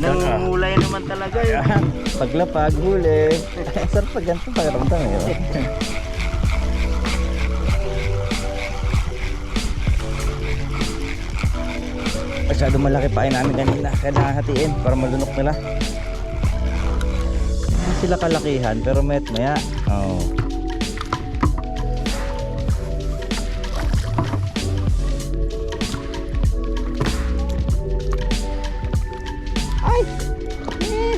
Nangungulay naman talaga yun. Paglapag, huli. Sarap pag ganito pakiramdam eh. Masyado malaki pa ay namin kanina. Kaya nakahatiin para malunok nila. Hindi sila kalakihan pero met maya. Oh. Ay! Eh,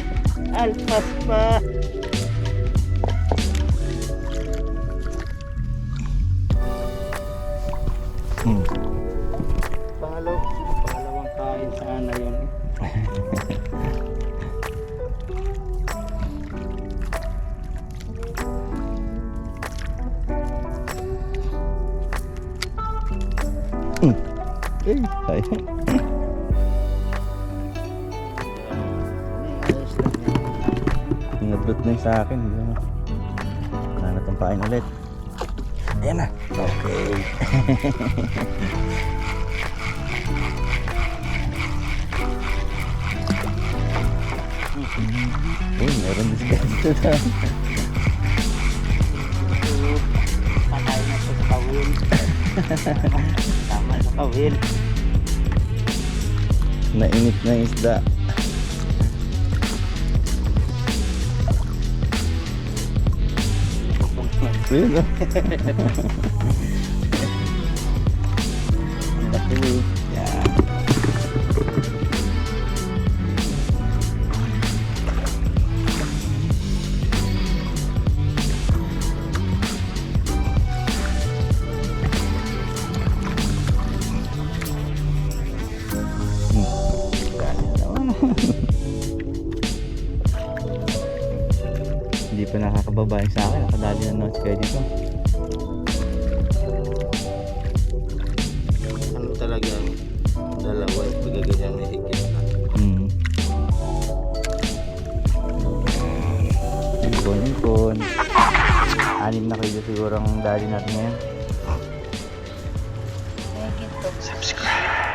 alpas pa. Hmm. Pangalaw, pangalawang kain sana yun. Eh, ay. Inablot na yung sa akin. Wala na itong pain ulit. Ayan na. Okay. Uy, meron din na. Patay na po sa kawil. Tama sa kawil. Nainit na isda. Ayun ah. Laki. Yan. Hindi pa nakakababa yung sa akin. Nakadali na notes kayo dito. Ano talagang dalawa yung pagaganyan may higit na. Hmm. Ipon, ipon. Anim na kilo siguro ang dali natin ngayon. Subscribe!